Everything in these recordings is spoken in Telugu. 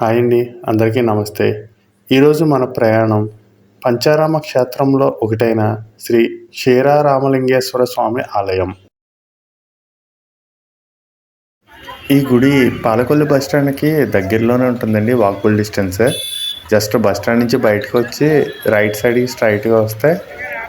హాయ్ అండి అందరికీ నమస్తే. ఈరోజు మన ప్రయాణం పంచారామ క్షేత్రంలో ఒకటైన శ్రీ క్షీరారామలింగేశ్వర స్వామి ఆలయం. ఈ గుడి పాలకొల్లు బస్ స్టాండ్కి దగ్గరలోనే ఉంటుందండి walkable distance. Just bus stand నుంచి బయటకు వచ్చి రైట్ సైడ్కి స్ట్రైట్గా వస్తే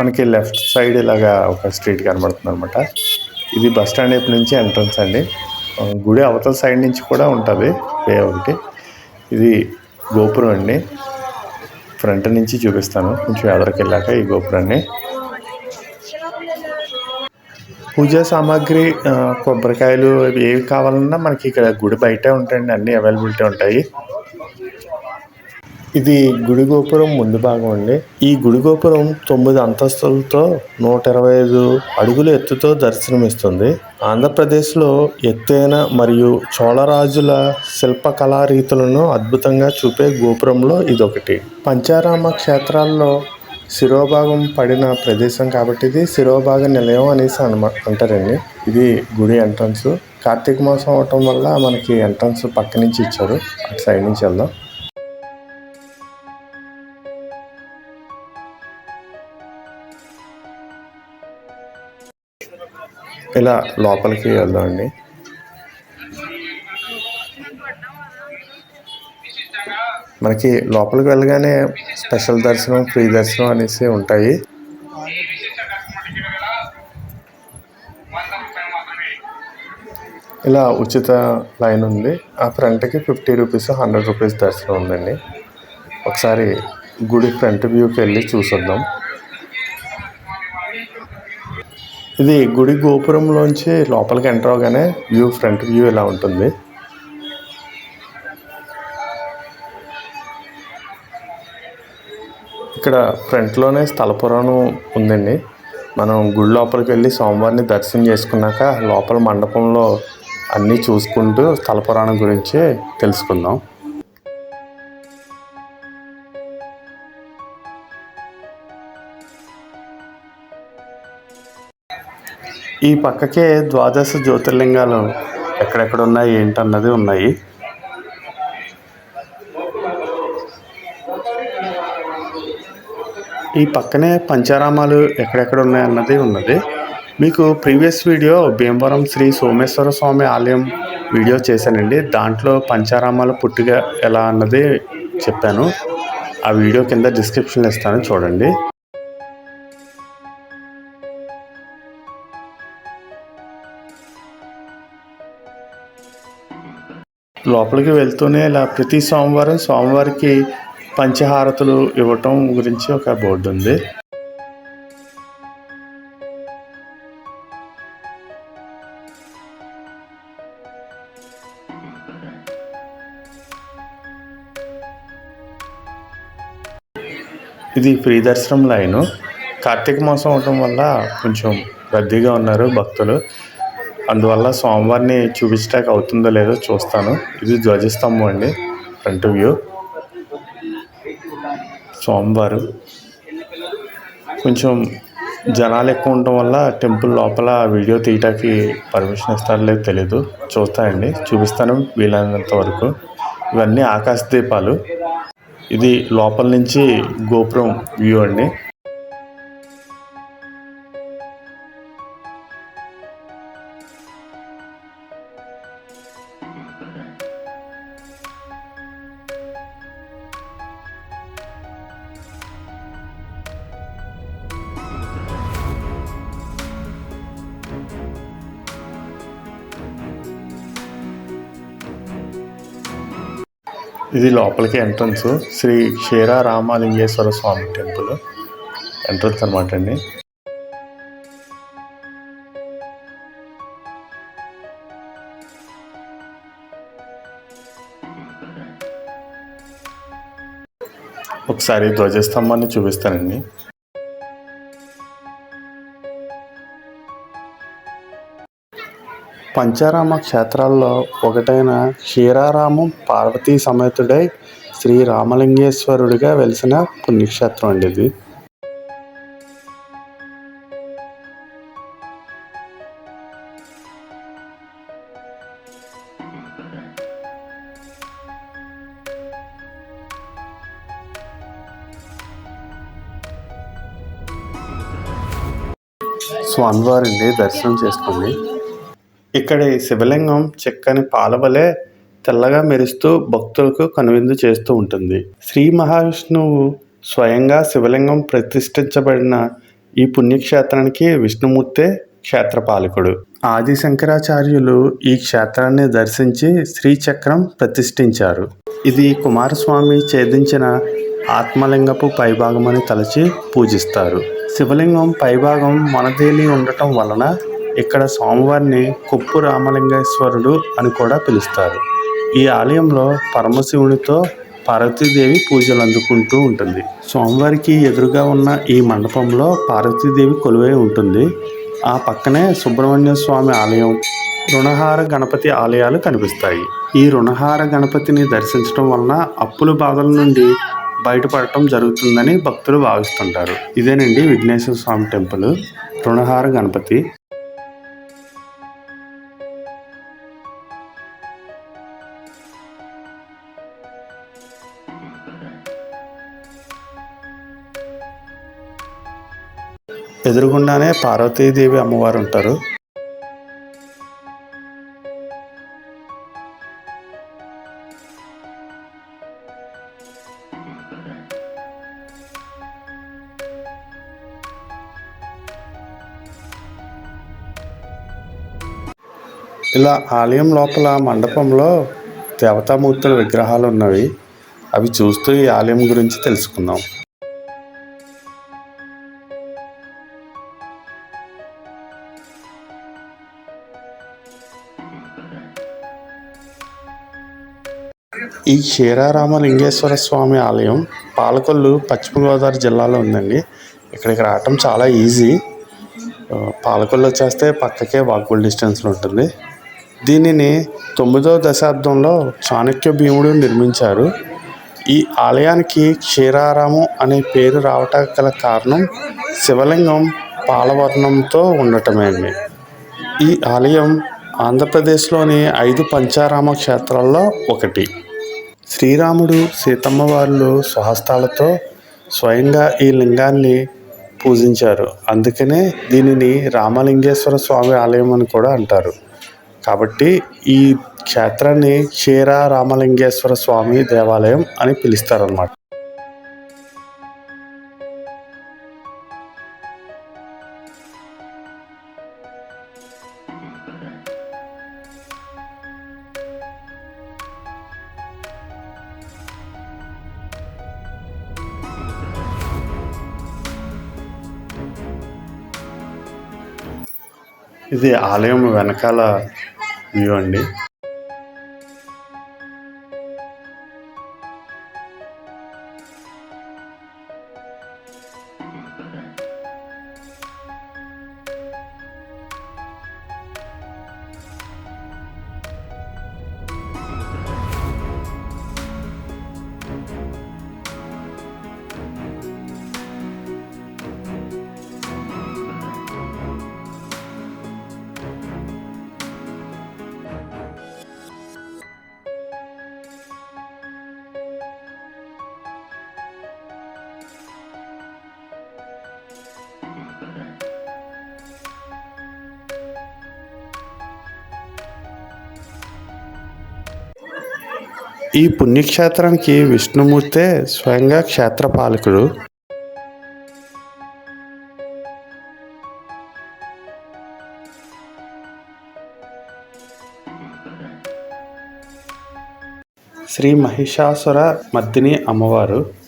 మనకి లెఫ్ట్ సైడ్ ఇలాగా ఒక స్ట్రీట్ కనబడుతుంది అనమాట ఇది బస్ స్టాండ్ వైపు నుంచి ఎంట్రన్స్ అండి. గుడి అవతల సైడ్ నుంచి కూడా ఉంటుంది వే ఒకటి. ఇది గోపురం అండి. ఫ్రంట్ నుంచి చూపిస్తాను. కొంచెం ఎదరికి వెళ్ళాక ఈ గోపురాన్ని. పూజా సామాగ్రి కొబ్బరికాయలు అవి ఏవి కావాలన్నా మనకి ఇక్కడ గుడి బయట ఉంటాయండి. అన్ని అవైలబిలిటీ ఉంటాయి. ఇది గుడి గోపురం ముందు భాగం అండి. ఈ గుడి గోపురం తొమ్మిది అంతస్తులతో నూట ఇరవై ఐదు అడుగుల ఎత్తుతో దర్శనమిస్తుంది. ఆంధ్రప్రదేశ్లో ఎత్తైన మరియు చోళరాజుల శిల్పకళా రీతులను అద్భుతంగా చూపే గోపురంలో ఇదొకటి. పంచారామ క్షేత్రాల్లో శిరోభాగం పడిన ప్రదేశం కాబట్టి ఇది శిరోభాగ నిలయం అనేసి అనమా అంటారండి. ఇది గుడి ఎంట్రన్స్. కార్తీక మాసం అవటం వల్ల మనకి ఎంట్రన్స్ పక్క నుంచి ఇచ్చారు. అటు సైడ్ నుంచి వెళ్దాం. ఇలా లోపలికి వెళ్దామండి. మనకి లోపలికి వెళ్ళగానే స్పెషల్ దర్శనం ఫ్రీ దర్శనం అనేసి ఉంటాయి. ఇలా ఉచిత లైన్ ఉంది. ఆ ఫ్రంట్కి ఫిఫ్టీ రూపీస్ హండ్రెడ్ రూపీస్ దర్శనం ఉందండి. ఒకసారి గుడి ఫ్రంట్ వ్యూకి వెళ్ళి చూసొద్దాం. ఇది గుడి గోపురంలోంచి లోపలికి ఎంటర్ అవగానే వ్యూ ఫ్రంట్ వ్యూ ఇలా ఉంటుంది. ఇక్కడ ఫ్రంట్లోనే స్థల పురాణం ఉందండి. మనం గుడి లోపలికి వెళ్ళి సోమవారిని దర్శనం చేసుకున్నాక లోపల మండపంలో అన్నీ చూసుకుంటూ స్థల పురాణం గురించి తెలుసుకుందాం. ఈ పక్కకే ద్వాదశ జ్యోతిర్లింగాలు ఎక్కడెక్కడ ఉన్నాయి ఏంటన్నది ఉన్నాయి. ఈ పక్కనే పంచారామాలు ఎక్కడెక్కడ ఉన్నాయి అన్నది ఉన్నది. మీకు ప్రీవియస్ వీడియో భీమవరం శ్రీ సోమేశ్వర స్వామి ఆలయం వీడియో చేశానండి. దాంట్లో పంచారామాల పుట్టిగా ఎలా అన్నది చెప్పాను. ఆ వీడియో కింద డిస్క్రిప్షన్లో ఇస్తాను చూడండి. లోపలికి వెళ్తూనే ఇలా ప్రతి సోమవారం సోమవారికి పంచహారతులు ఇవ్వటం గురించి ఒక బోర్డు ఉంది. ఇది ఫ్రీ దర్శనం లైను. కార్తీక మాసం అవటం వల్ల కొంచెం రద్దీగా ఉన్నారు భక్తులు. అందువల్ల సోమవారిని చూపించడానికి అవుతుందో లేదో చూస్తాను. ఇది ధ్వజస్తంభం అండి ఫ్రంట్ వ్యూ. స్వామివారు. కొంచెం జనాలు ఎక్కువ ఉండటం వల్ల టెంపుల్ లోపల వీడియో తీయటానికి పర్మిషన్ ఇస్తారో లేదో తెలీదు. చూస్తానండి చూపిస్తాను వీలైనంత వరకు. ఇవన్నీ ఆకాశ దీపాలు. ఇది లోపల నుంచి గోపురం వ్యూ అండి. ఇది లోపలికి ఎంట్రన్స్. శ్రీ క్షీర రామలింగేశ్వర స్వామి టెంపుల్. ఎంట్రన్స్ అనమాట అండి. ఒకసారి ధ్వజస్తంభాన్ని చూపిస్తానండి. పంచారామ క్షేత్రాల్లో ఒకటైన క్షీరారామం పార్వతీ సమేతుడై శ్రీ రామలింగేశ్వరుడిగా వెలిసిన పుణ్యక్షేత్రం అండి ఇది. స్వామివారిని దర్శనం చేసుకోండి ఇక్కడి శివలింగం చెక్కని పాలవలే తెల్లగా మెరుస్తూ భక్తులకు కనువిందు చేస్తూ ఉంటుంది. శ్రీ మహావిష్ణువు స్వయంగా శివలింగం ప్రతిష్ఠించబడిన ఈ పుణ్యక్షేత్రానికి విష్ణుమూర్తే క్షేత్రపాలకుడు. ఆది శంకరాచార్యులు ఈ క్షేత్రాన్ని దర్శించి శ్రీచక్రం ప్రతిష్ఠించారు. ఇది కుమారస్వామి ఛేదించిన ఆత్మలింగపు పైభాగమని తలచి పూజిస్తారు. శివలింగం పైభాగం మనదేలి ఉండటం వలన ఇక్కడ స్వామివారిని కొప్పు రామలింగేశ్వరుడు అని కూడా పిలుస్తారు. ఈ ఆలయంలో పరమశివునితో పార్వతీదేవి పూజలు అందుకుంటూ ఉంటుంది. స్వామివారికి ఎదురుగా ఉన్న ఈ మండపంలో పార్వతీదేవి కొలువై ఉంటుంది. ఆ పక్కనే సుబ్రహ్మణ్య స్వామి ఆలయం రుణహార గణపతి ఆలయాలు కనిపిస్తాయి. ఈ రుణహార గణపతిని దర్శించడం వలన అప్పుల బాధల నుండి బయటపడటం జరుగుతుందని భక్తులు భావిస్తుంటారు. ఇదేనండి విఘ్నేశ్వర స్వామి టెంపుల్ రుణహార గణపతి. ఎదురుగుండానే పార్వతీదేవి అమ్మవారు ఉంటారు. ఇలా ఆలయం లోపల మండపంలో దేవతామూర్తుల విగ్రహాలు ఉన్నవి. అవి చూస్తూ ఈ ఆలయం గురించి తెలుసుకుందాం. ఈ క్షీరారామలింగేశ్వర స్వామి ఆలయం పాలకొల్లు పశ్చిమ గోదావరి జిల్లాలో ఉందండి. ఇక్కడికి రావటం చాలా ఈజీ. పాలకొల్లు వచ్చేస్తే పక్కకే వాక్బుల్ డిస్టెన్స్లో ఉంటుంది. దీనిని తొమ్మిదవ దశాబ్దంలో చాణక్య భీముడు నిర్మించారు. ఈ ఆలయానికి క్షీరారామం అనే పేరు రావటానికి గల కారణం శివలింగం పాలవర్ణంతో ఉండటమే అండి. ఈ ఆలయం ఆంధ్రప్రదేశ్లోని ఐదు పంచారామ క్షేత్రాల్లో ఒకటి. శ్రీరాముడు సీతమ్మ వారు స్వహస్తాలతో స్వయంగా ఈ లింగాన్ని పూజించారు. అందుకనే దీనిని రామలింగేశ్వర స్వామి ఆలయం అని కూడా అంటారు. కాబట్టి ఈ క్షేత్రాన్ని క్షీర రామలింగేశ్వర స్వామి దేవాలయం అని పిలుస్తారన్నమాట. ఇది ఆలయం వెనకాల వ్యూ అండి. ఈ పుణ్యక్షేత్రానికి విష్ణుమూర్తే స్వయంగా క్షేత్రపాలకుడు. శ్రీ మహిషాసుర మద్దిని అమ్మవారు.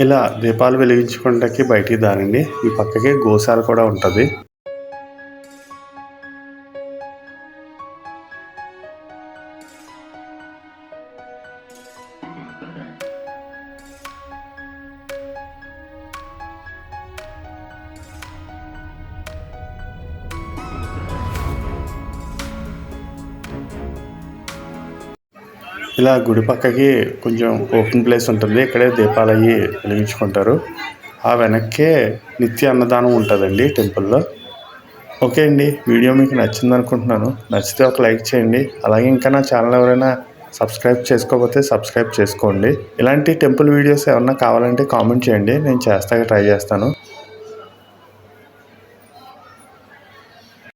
ఇలా దీపాలు వెలిగించుకోవడానికి బయటికి దారండి. ఈ పక్కకి గోశాల కూడా ఉంటుంది. ఇలా గుడి పక్కకి కొంచెం ఓపెన్ ప్లేస్ ఉంటుంది. ఇక్కడే దీపాలు అవి వెలిగించుకుంటారు. ఆ వెనక్కే నిత్య అన్నదానం ఉంటుందండి టెంపుల్లో. ఓకే అండి. వీడియో మీకు నచ్చింది అనుకుంటున్నాను నచ్చితే ఒక లైక్ చేయండి. అలాగే ఇంకా నా ఛానల్ ఎవరైనా సబ్స్క్రైబ్ చేసుకోకపోతే సబ్స్క్రైబ్ చేసుకోండి. ఇలాంటి టెంపుల్ వీడియోస్ ఏమన్నా కావాలంటే కామెంట్ చేయండి. నేను చేస్తాక ట్రై చేస్తాను.